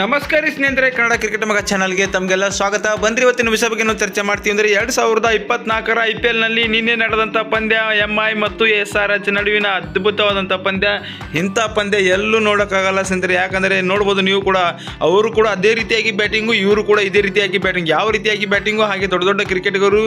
ನಮಸ್ಕಾರ ಸ್ನೇಹಿತರೆ, ಕನ್ನಡ ಕ್ರಿಕೆಟ್ ಮಗ ಚಾನಲ್ಗೆ ತಮಗೆಲ್ಲ ಸ್ವಾಗತ. ಬಂದ್ರಿ ಇವತ್ತಿನ ವಿಷಯ ಬಗ್ಗೆ ನಾವು ಚರ್ಚೆ ಮಾಡ್ತೀವಿ ಅಂದರೆ ಎರಡು ಸಾವಿರದ ಇಪ್ಪತ್ನಾಲ್ಕರ ಐ ಪಿ ಎಲ್ನಲ್ಲಿ ನಿನ್ನೆ ನಡೆದಂಥ ಪಂದ್ಯ ಎಂ ಐ ಮತ್ತು ಎಸ್ ಆರ್ ಎಚ್ ನಡುವಿನ ಅದ್ಭುತವಾದಂಥ ಪಂದ್ಯ. ಇಂಥ ಪಂದ್ಯ ಎಲ್ಲೂ ನೋಡೋಕ್ಕಾಗಲ್ಲ ಸ್ನೇಹಿತರೆ. ಯಾಕಂದರೆ ನೋಡ್ಬೋದು ನೀವು ಕೂಡ, ಅವರು ಕೂಡ ಅದೇ ರೀತಿಯಾಗಿ ಬ್ಯಾಟಿಂಗು ಇವರು ಕೂಡ ಇದೇ ರೀತಿಯಾಗಿ ಬ್ಯಾಟಿಂಗ್ ಯಾವ ರೀತಿಯಾಗಿ ಬ್ಯಾಟಿಂಗು ಹಾಗೆ ದೊಡ್ಡ ದೊಡ್ಡ ಕ್ರಿಕೆಟಿಗರು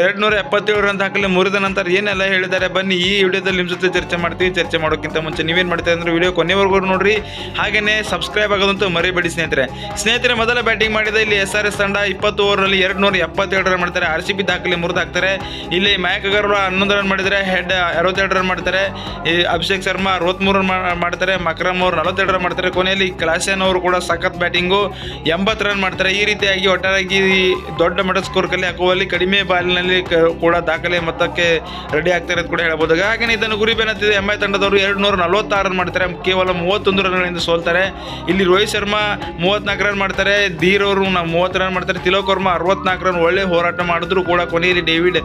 ಎರಡು ನೂರ ಎಪ್ಪತ್ತೇಳು ರನ್ ಹಾಕಲಿ ಮುರಿದ ನಂತರ ಏನೆಲ್ಲ ಹೇಳಿದ್ದಾರೆ ಬನ್ನಿ ಈ ವಿಡಿಯೋದಲ್ಲಿ ನಿಮ್ಮ ಜೊತೆ ಚರ್ಚೆ ಮಾಡ್ತೀವಿ. ಚರ್ಚೆ ಮಾಡೋಕ್ಕಿಂತ ಮುಂಚೆ ನೀವೇನು ಮಾಡ್ತೀವಿ ಅಂದರೆ ವಿಡಿಯೋ ಕೊನೆವರೆಗೂ ನೋಡಿರಿ. ಹಾಗೆಯೇ ಸಬ್ಸ್ಕ್ರೈಬ್ ಆಗೋದಂತೂ ಮರಿಬೇಡಿ. ಸ್ನೇಹಿತರೆ. ಸ್ನೇಹಿತರೆ, ಮೊದಲ ಬ್ಯಾಟಿಂಗ್ ಮಾಡಿದ ಇಲ್ಲಿ ಎಸ್ ಆರ್ ಎಸ್ ತಂಡ ಇಪ್ಪತ್ತು ಓವರ್ನಲ್ಲಿ ಎರಡು ನೂರ ಎಪ್ಪತ್ತೇಳು ರನ್ ಮಾಡ್ತಾರೆ. ಆರ್ ಸಿ ಬಿ ದಾಖಲೆ ಮುರಿದು ಹಾಕ್ತಾರೆ ಇಲ್ಲಿ ಮಯಕ್ ಅಗರ್ವಾಲ್ ಹನ್ನೊಂದು ರನ್ ಮಾಡಿದರೆ ಹೆಡ್ ಅರವತ್ತೆರಡು ರನ್ ಮಾಡ್ತಾರೆ. ಅಭಿಷೇಕ್ ಶರ್ಮಾ ಅರವತ್ತ್ಮೂರು ರನ್ ಮಾಡ್ತಾರೆ. ಮಕ್ರಮ್ ಅವರು ನಲವತ್ತೆರಡು ರನ್ ಮಾಡ್ತಾರೆ. ಕೊನೆಯಲ್ಲಿ ಕ್ಲಾಸೆನ್ ಅವರು ಕೂಡ ಸಖತ್ ಬ್ಯಾಟಿಂಗು ಎಂಬತ್ತು ರನ್ ಮಾಡ್ತಾರೆ. ಈ ರೀತಿಯಾಗಿ ಒಟ್ಟಾರಾಗಿ ದೊಡ್ಡ ಮಟ್ಟ ಸ್ಕೋರ್ ಕಲ್ಲಿ ಹಾಕುವಲ್ಲಿ ಕಡಿಮೆ ಬಾಲಿನಲ್ಲಿ ಕೂಡ ದಾಖಲೆ ಮೊತ್ತಕ್ಕೆ ರೆಡಿ ಆಗ್ತಾರೆ ಅಂತ ಕೂಡ ಹೇಳ್ಬೋದು. ಹಾಗೆಯೇ ಇದನ್ನು ಗುರಿ ಬೆನ್ನತ್ತಿದೆ ಎಂಐ ತಂಡದವರು ಎರಡು ನೂರ ನಲವತ್ತಾರು ರನ್ ಮಾಡ್ತಾರೆ. ಕೇವಲ ಮೂವತ್ತೊಂದು ರನ್ಗಳಿಂದ ಸೋಲ್ತಾರೆ. ಇಲ್ಲಿ ರೋಹಿತ್ ಶರ್ಮಾ ಮೂವತ್ನಾಲ್ಕು ರನ್ ಮಾಡ್ತಾರೆ. ಧೀರ್ ಅವರು ಮೂವತ್ತು ರನ್ ಮಾಡ್ತಾರೆ. ತಿಲೋಕ್ ವರ್ಮಾ ಅರವತ್ನಾಲ್ಕು ರನ್ ಒಳ್ಳೆ ಹೋರಾಟ ಮಾಡಿದ್ರು ಕೂಡ ಕೊನೆಯಲ್ಲಿ ಡೇವಿಡ್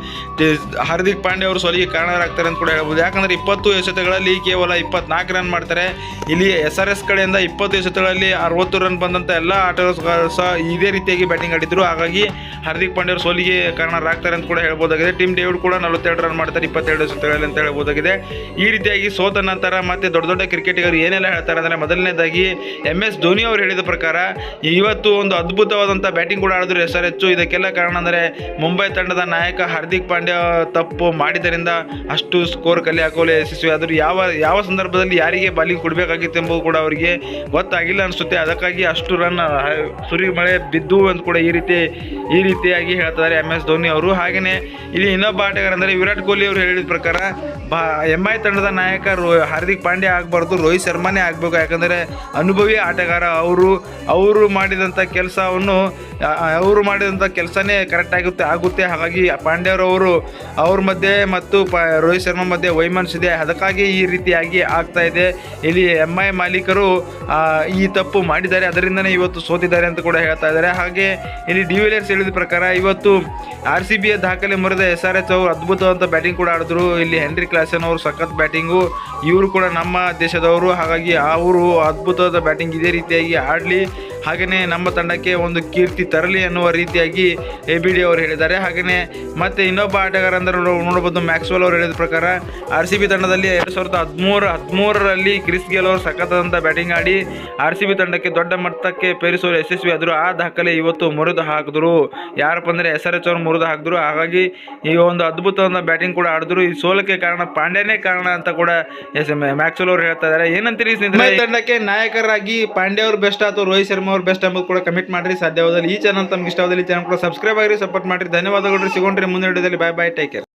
ಹಾರ್ದಿಕ್ ಪಾಂಡ್ಯ ಅವರು ಸೋಲಿಗೆ ಕಾರಣರಾಗ್ತಾರೆ ಅಂತ ಕೂಡ ಹೇಳ್ಬೋದು. ಯಾಕಂದ್ರೆ ಇಪ್ಪತ್ತು ಎಸೆತಗಳಲ್ಲಿ ಕೇವಲ ಇಪ್ಪತ್ನಾಲ್ಕು ರನ್ ಮಾಡ್ತಾರೆ. ಇಲ್ಲಿ ಎಸ್ ಆರ್ ಎಸ್ ಕಡೆಯಿಂದ ಇಪ್ಪತ್ತು ಎಸೆತಗಳಲ್ಲಿ ಅರವತ್ತು ರನ್ ಬಂದಂಥ ಎಲ್ಲ ಆಟಗಾರರು ಸಹ ಇದೇ ರೀತಿಯಾಗಿ ಬ್ಯಾಟಿಂಗ್ ಆಡಿದ್ರು. ಹಾಗಾಗಿ ಹಾರ್ದಿಕ್ ಪಾಂಡ್ಯ ಅವರು ಸೋಲಿಗೆ ಕಾರಣರಾಗ್ತಾರೆ ಅಂತ ಕೂಡ ಹೇಳ್ಬೋದಾಗಿದೆ. ಟೀಮ್ ಡೇವಿಡ್ ಕೂಡ ನಲವತ್ತೆರಡು ರನ್ ಮಾಡ್ತಾರೆ ಇಪ್ಪತ್ತೆರಡು ಎಸೆತಗಳಲ್ಲಿ ಅಂತ ಹೇಳ್ಬೋದಾಗಿದೆ. ಈ ರೀತಿಯಾಗಿ ಸೋತ ನಂತರ ಮತ್ತೆ ದೊಡ್ಡ ದೊಡ್ಡ ಕ್ರಿಕೆಟಿಗರು ಏನೆಲ್ಲ ಹೇಳ್ತಾರೆ ಅಂದರೆ ಮೊದಲನೇದಾಗಿ ಎಂ ಎಸ್ ಧೋನಿ ಅವರು ಹೇಳಿದ ಪ್ರಕಾರ, ಇವತ್ತು ಒಂದು ಅದ್ಭುತವಾದಂಥ ಬ್ಯಾಟಿಂಗ್ ಕೂಡ ಆಡಿದ್ರು ಎಸ್ ಎಚ್ ಇದಕ್ಕೆಲ್ಲ ಕಾರಣ ಅಂದರೆ, ಮುಂಬೈ ತಂಡದ ನಾಯಕ ಹಾರ್ದಿಕ್ ಪಾಂಡ್ಯ ತಪ್ಪು ಮಾಡಿದ್ದರಿಂದ ಅಷ್ಟು ಸ್ಕೋರ್ ಕಲಿ ಹಾಕೋಲಿ ಯಶಸ್ವಿ. ಆದರೂ ಯಾವ ಯಾವ ಸಂದರ್ಭದಲ್ಲಿ ಯಾರಿಗೆ ಬಾಲಿಂಗ್ ಕೊಡಬೇಕಾಗಿತ್ತು ಎಂಬುದು ಕೂಡ ಅವರಿಗೆ ಗೊತ್ತಾಗಿಲ್ಲ ಅನಿಸುತ್ತೆ. ಅದಕ್ಕಾಗಿ ಅಷ್ಟು ರನ್ ಸುರಿ ಮಳೆ ಬಿದ್ದು ಅಂತ ಕೂಡ ಈ ರೀತಿ, ಈ ರೀತಿಯಾಗಿ ಹೇಳ್ತಾರೆ ಎಂ ಎಸ್ ಧೋನಿ ಅವರು. ಹಾಗೆಯೇ ಇಲ್ಲಿ ಇನ್ನೊಬ್ಬ ಆಟಗಾರಂದರೆ ವಿರಾಟ್ ಕೊಹ್ಲಿ ಅವರು ಹೇಳಿದ ಪ್ರಕಾರ, ಬಾ ಎಂ ಐ ತಂಡದ ನಾಯಕ ರೋ, ಹಾರ್ದಿಕ್ ಪಾಂಡ್ಯ ಆಗಬಾರ್ದು, ರೋಹಿತ್ ಶರ್ಮಾನೇ ಆಗಬೇಕು. ಯಾಕಂದರೆ ಅನುಭವಿ ಆಟಗಾರ ಅವರು ಅವರು ಮಾಡಿದಂಥ ಕೆಲಸವನ್ನು ಅವರು ಮಾಡಿದಂಥ ಕೆಲಸನೇ ಕರೆಕ್ಟ್ ಆಗುತ್ತೆ ಆಗುತ್ತೆ. ಹಾಗಾಗಿ ಪಾಂಡ್ಯರವರು ಅವ್ರ ಮಧ್ಯೆ ಮತ್ತು ಪ, ರೋಹಿತ್ ಶರ್ಮಾ ಮಧ್ಯೆ ವೈಮನಸ್ಸಿದೆ. ಅದಕ್ಕಾಗಿ ಈ ರೀತಿಯಾಗಿ ಆಗ್ತಾ ಇದೆ. ಇಲ್ಲಿ ಎಂ ಐ ಮಾಲೀಕರು ಈ ತಪ್ಪು ಮಾಡಿದ್ದಾರೆ. ಅದರಿಂದನೇ ಇವತ್ತು ಸೋತಿದ್ದಾರೆ ಅಂತ ಕೂಡ ಹೇಳ್ತಾ ಇದ್ದಾರೆ. ಹಾಗೆ ಇಲ್ಲಿ ಡಿ ವಿಲಿಯರ್ಸ್ ಹೇಳಿದ ಪ್ರಕಾರ ಇವತ್ತು ಆರ್ ಸಿ ಬಿಯ ದಾಖಲೆ ಮುರಿದ ಎಸ್ ಆರ್ ಎಚ್ ಅವರು ಅದ್ಭುತವಾದ ಬ್ಯಾಟಿಂಗ್ ಕೂಡ ಆಡಿದ್ರು. ಇಲ್ಲಿ ಹೆನ್ರಿ ಕ್ಲಾಸನ್ ಅವರು ಸಖತ್ ಬ್ಯಾಟಿಂಗು. ಇವರು ಕೂಡ ನಮ್ಮ ದೇಶದವರು. ಹಾಗಾಗಿ ಅವರು ಅದ್ಭುತವಾದ ಬ್ಯಾಟಿಂಗ್ ಇದೇ ರೀತಿಯಾಗಿ ಆಡಲಿ. ಹಾಗೆಯೇ ನಮ್ಮ ತಂಡಕ್ಕೆ ಒಂದು ಕೀರ್ತಿ ತರಲಿ ಅನ್ನುವ ರೀತಿಯಾಗಿ ಎ ಬಿ ಡಿ ಅವರು ಹೇಳಿದ್ದಾರೆ. ಹಾಗೆಯೇ ಮತ್ತೆ ಇನ್ನೊಬ್ಬ ಆಟಗಾರ ಅಂದರೆ ನೋಡಬಹುದು ಮ್ಯಾಕ್ಸ್ವೆಲ್ ಅವರು ಹೇಳಿದ ಪ್ರಕಾರ ಆರ್ ಸಿ ಬಿ ತಂಡದಲ್ಲಿ ಎರಡು ಸಾವಿರದ ಹದಿಮೂರು ಹದಿಮೂರರಲ್ಲಿ ಕ್ರಿಸ್ ಗೇಲ್ ಅವರು ಸಖತ್ತಾದಂಥ ಬ್ಯಾಟಿಂಗ್ ಆಡಿ ಆರ್ ಸಿ ಬಿ ತಂಡಕ್ಕೆ ದೊಡ್ಡ ಮಟ್ಟಕ್ಕೆ ಪೇರಿಸುವ ಯಶಸ್ವಿ ಆದರೂ. ಆ ದಾಖಲೆ ಇವತ್ತು ಮುರಿದು ಹಾಕಿದ್ರು. ಯಾರಪ್ಪ ಅಂದರೆ ಎಸ್ ಆರ್ ಎಚ್ ಅವರು ಮುರಿದು ಹಾಕಿದ್ರು. ಹಾಗಾಗಿ ಈ ಒಂದು ಅದ್ಭುತವಾದ ಬ್ಯಾಟಿಂಗ್ ಕೂಡ ಆಡಿದ್ರು. ಈ ಸೋಲಕ್ಕೆ ಕಾರಣ ಪಾಂಡ್ಯನೇ ಕಾರಣ ಅಂತ ಕೂಡ ಎಸ್ ಮ್ಯಾಕ್ಸ್ವೆಲ್ ಅವರು ಹೇಳ್ತಾ ಇದ್ದಾರೆ. ಏನಂತೀರಿ ತಂಡಕ್ಕೆ ನಾಯಕರಾಗಿ ಪಾಂಡ್ಯ ಅವರು ಬೆಸ್ಟ್ ಅಥವಾ ರೋಹಿತ್ ಶರ್ಮಾ ಅವ್ರು ಬೆಸ್ಟ್ ಎಂಬುದು ಕೂಡ ಕಮಿಟ್ ಮಾಡಿರಿ ಸಾಧ್ಯವಾದಲ್ಲಿ ಈ ಚಾನಲ್ ತಮ್ಗೆ ಇಷ್ಟವಾದಲ್ಲಿ ಚಾನಲ್ ಕೂಡ ಸಬ್ಸ್ಕ್ರೈಬ್ ಆಗಿರಿ ಸಪೋರ್ಟ್ ಮಾಡಿರಿ. ಧನ್ಯವಾದಗಳು ಸಿಗೋಣ್ರಿ ಮುಂದಿನ ವಿಡಿಯೋದಲ್ಲಿ ಬಾಯ್ ಬಾಯ್ ಟೇಕ್ ಕೇರ್